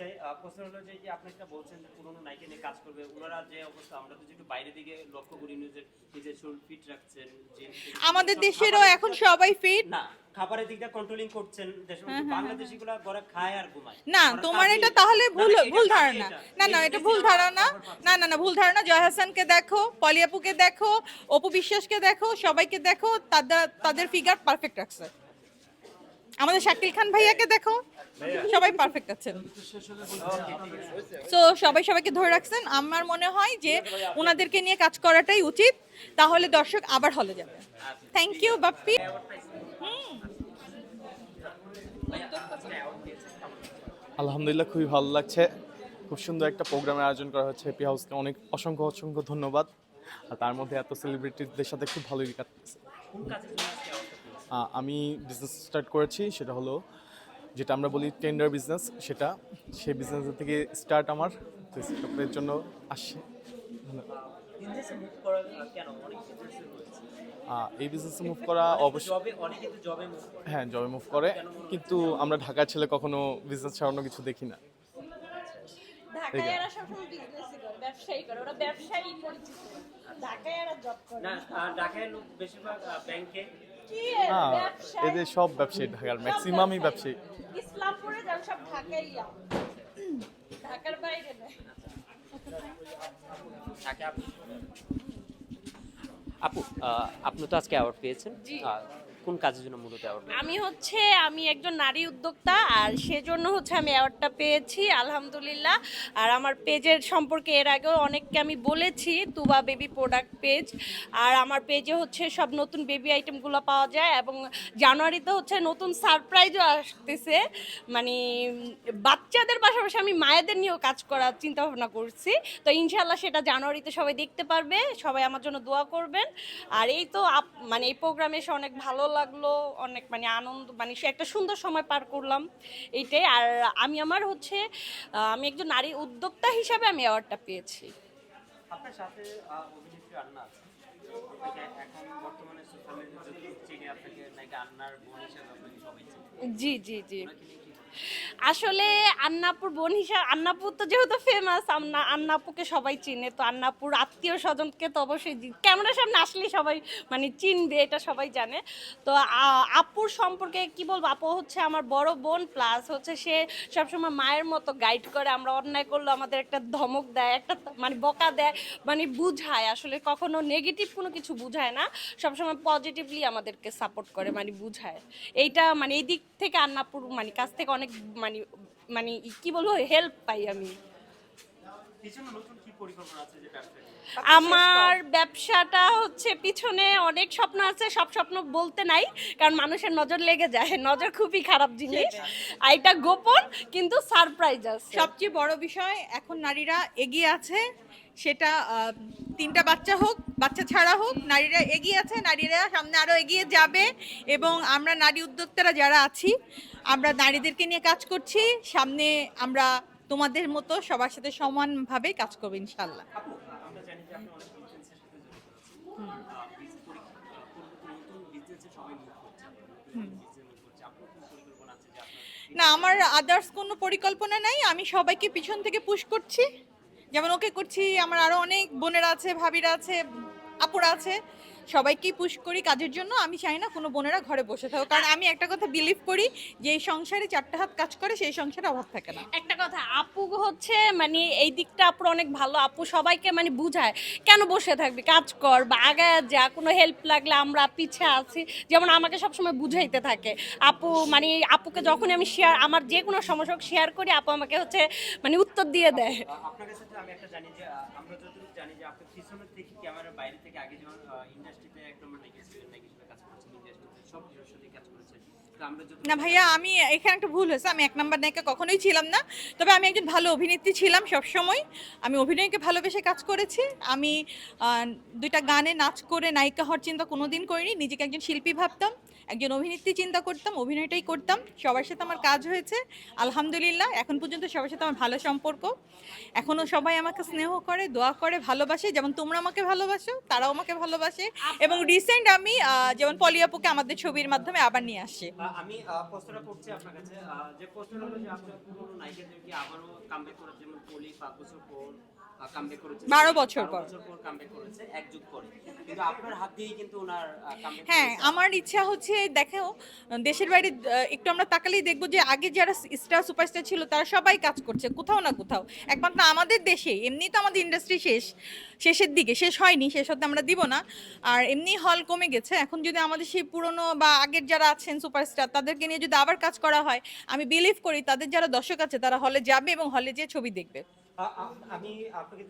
চাই প্রশ্ন হলো যে আপনি একটা বলছেন যে পুরোনো নায়িকা নিয়ে কাজ করবে ওনারা যে অবস্থা আমরা তো একটু বাইরের দিকে লক্ষ্য করি নিজের নিজের শরীর ফিট রাখছেন আমাদের দেশেরও এখন সবাই ফিট না খাবারের দিকটা কন্ট্রোলিং করছেন দেশের মধ্যে বাংলাদেশিগুলো ঘরে খায় আর ঘুমায়। না তোমার এটা তাহলে ভুল ভুল ধারণা। না না এটা ভুল ধারণা। না না না ভুল ধারণা। জয় হাসানকে দেখো পলিয়াপুকে দেখো অপু বিশ্বাসকে দেখো সবাইকে দেখো তাদের তাদের ফিগার পারফেক্ট রাখছে। আমাদের শাকিল খান ভাইয়াকে দেখো। সবাই পারফেক্ট আছেন। তো সবাই সবাইকে ধরে রাখছেন। আমার মনে হয় যে ওনাদেরকে নিয়ে কাজ করাটাই উচিত। তাহলে দর্শক আবার হলে যাবে। Thank you Bappi. আলহামদুলিল্লাহ, খুবই ভালো লাগছে। খুব সুন্দর একটা প্রোগ্রামের আয়োজন করা হচ্ছে হ্যাপি হাউসকে অনেক অসংখ্য অসংখ্য ধন্যবাদ। আর তার মধ্যে এত সেলিব্রিটিদের সাথে খুব ভালোই কাটতেছে। আমি বিজনেস স্টার্ট করেছি, সেটা হলো যেটা আমরা বলি টেন্ডার বিজনেস সেটা, সেই বিজনেসের থেকে স্টার্ট আমার স্টার্টের জন্য আসছে। বিজনেসে বিজনেসে এই বিজনেসে মুভ করা অবশ্যই হ্যাঁ জবে মুভ করে, কিন্তু আমরা ঢাকার ছেলে কখনো বিজনেস ছাড়ানো কিছু দেখি না। ব্যবসায়ী করে ওরা ব্যবসায়ী পরিচিত। ঢাকায় এরা জব করে। না ঢাকায় লোক বেশিরভাগ ব্যাংকে এদের সব ব্যবসায়ী ঢাকার ম্যাক্সিমামই ব্যবসায়ী। ইসলামপুরে যান সব ঢাকায় ঢাকার বাইরে না আপু আপনি তো আজকে অ্যাওয়ার্ড পেয়েছেন। কোন কাজের জন্য মূলত আমি হচ্ছে, আমি একজন নারী উদ্যোক্তা, আর সেজন্য হচ্ছে আমি অ্যাওয়ার্ডটা পেয়েছি, আলহামদুলিল্লাহ। আর আমার পেজের সম্পর্কে এর আগেও অনেককে আমি বলেছি, তুবা বেবি প্রোডাক্ট পেজ আর আমার পেজে হচ্ছে সব নতুন বেবি আইটেমগুলো পাওয়া যায়, এবং জানুয়ারিতে হচ্ছে নতুন সারপ্রাইজও আসতেছে। মানে বাচ্চাদের পাশাপাশি আমি মায়েদের নিয়েও কাজ করার চিন্তা ভাবনা করছি। তো ইনশাল্লাহ সেটা জানুয়ারিতে সবাই দেখতে পারবে, সবাই আমার জন্য দোয়া করবেন। আর এই তো মানে এই প্রোগ্রামে এসে অনেক ভালো লাগল অনেক মানে আনন্দ মানে সে একটা সুন্দর সময় পার করলাম এইটাই। আর আমি আমার হচ্ছে আমি একজন নারী উদ্যোক্তা হিসাবে আমি অ্যাওয়ার্ডটা পেয়েছি। আপনার সাথে অভিনেত্রী আন্না আছে। এখন বর্তমানে সোশ্যাল মিডিয়া আপনাকে নাকি আন্নার বোন হিসেবে আপনাকে সবাই জি জি জি। আসলে আন্নাপুর বোন হিসাবে আন্নাপুর তো যেহেতু ফেমাস আন্না আন্নাপুকে সবাই চিনে, তো আন্নাপুর আত্মীয় স্বজনকে তো অবশ্যই ক্যামেরার সামনে আসলে সবাই মানে চিনবে, এটা সবাই জানে। তো আপুর সম্পর্কে কি বলব? আপু হচ্ছে আমার বড় বোন প্লাস হচ্ছে সে সবসময় মায়ের মতো গাইড করে, আমরা অন্যায় করলে আমাদের একটা ধমক দেয়, একটা মানে বকা দেয় মানে বুঝায়। আসলে কখনো নেগেটিভ কোনো কিছু বুঝায় না, সবসময় পজিটিভলি আমাদেরকে সাপোর্ট করে মানে বুঝায়। এইটা মানে এই দিক থেকে আন্নাপুর মানে কাছ থেকে অনেক মানে মানে কি বলব হেল্প পাই আমি? আমার ব্যবসাটা হচ্ছে পিছনে অনেক স্বপ্ন আছে সব স্বপ্ন বলতে নাই কারণ মানুষের নজর লেগে যায়। নজর খুবই খারাপ জিনিস। আর এটা গোপন কিন্তু সারপ্রাইজ আছে। সবচেয়ে বড় বিষয় এখন নারীরা এগিয়ে আছে সেটা তিনটা বাচ্চা হোক বাচ্চা ছাড়া হোক নারীরা এগিয়ে আছে নারীরা সামনে আরও এগিয়ে যাবে এবং আমরা নারী উদ্যোক্তারা যারা আছি আমরা নারীদেরকে নিয়ে কাজ করছি। সামনে আমরা তোমাদের মতো সবার সাথে সমানভাবে কাজ করব ইনশাল্লাহ না আমার আদার্স কোনো পরিকল্পনা নাই আমি সবাইকে পিছন থেকে পুশ করছি। যেমন ওকে করছি আমার আরও অনেক বোনেরা আছে ভাবিরা আছে আপুরা আছে সবাইকেই পুশ করি কাজের জন্য। আমি চাই না কোনো বোনেরা ঘরে বসে থাকো কারণ আমি একটা কথা বিলিভ করি যে এই সংসারে চারটা হাত কাজ করে সেই সংসারে অভাব থাকে না। একটা কথা আপু হচ্ছে মানে এই দিকটা আপুর অনেক ভালো। আপু সবাইকে মানে বুঝায় কেন বসে থাকবি? কাজ কর বা আগায় যা কোনো হেল্প লাগলে আমরা পিছে আছি। যেমন আমাকে সবসময় বুঝাইতে থাকে। আপু মানে আপুকে যখনই আমি শেয়ার আমার যে কোনো সমস্যা শেয়ার করি আপু আমাকে হচ্ছে মানে উত্তর দিয়ে দেয়। আপনার কাছে আমি একটা জানি যে আমরা যতটুকু জানি যে আপনি ক্যামেরার বাইরে থেকে আগে যেমন ইন্ডাস্ট্রিতে এক নম্বর নাকি ছিলেন নাকি হিসেবে কাজ সব হিরোর কাজ না ভাইয়া, আমি এখানে একটা ভুল হয়েছে, আমি এক নাম্বার নায়িকা কখনোই ছিলাম না। তবে আমি একজন ভালো অভিনেত্রী ছিলাম সবসময়। আমি অভিনয়কে ভালোবেসে কাজ করেছি। আমি দুইটা গানে নাচ করে নায়িকা হওয়ার চিন্তা কোনোদিন করিনি। নিজেকে একজন শিল্পী ভাবতাম, একজন অভিনেত্রী চিন্তা করতাম, অভিনয়টাই করতাম। সবার সাথে আমার কাজ হয়েছে, আলহামদুলিল্লাহ। এখন পর্যন্ত সবার সাথে আমার ভালো সম্পর্ক। এখনও সবাই আমাকে স্নেহ করে, দোয়া করে, ভালোবাসে। যেমন তোমরা আমাকে ভালোবাসো তারাও আমাকে ভালোবাসে। এবং রিসেন্ট আমি যেমন পলিয়াপুকে আমাদের ছবির মাধ্যমে আবার নিয়ে আসি। আমি প্রশ্নটা করছি আপনার কাছে যে প্রশ্নটা হলো যে আপনার পুরনো নায়িকাদেরকে আবারও কামব্যাক করার জন্য পলি পাঁচ বছর পর কামব্যাক করেছে। বছর পর। পর কামব্যাক করেছে এক যুগ পরে। কিন্তু আপনার হাত দিয়েই কিন্তু ওনার হ্যাঁ আমার ইচ্ছা হচ্ছে দেখো দেশের বাইরে একটু আমরা তাকালেই দেখব যে আগে যারা স্টার সুপারস্টার ছিল তারা সবাই কাজ করছে কোথাও না কোথাও। একমাত্র আমাদের দেশে এমনি তো আমাদের ইন্ডাস্ট্রি শেষ শেষের দিকে শেষ হয়নি শেষ হতে আমরা দিব না। আর এমনি হল কমে গেছে এখন যদি আমাদের সেই পুরনো বা আগের যারা আছেন সুপারস্টার তাদেরকে নিয়ে যদি আবার কাজ করা হয় আমি বিলিভ করি তাদের যারা দর্শক আছে তারা হলে যাবে এবং হলে যেয়ে ছবি দেখবে। আমি আপনাকে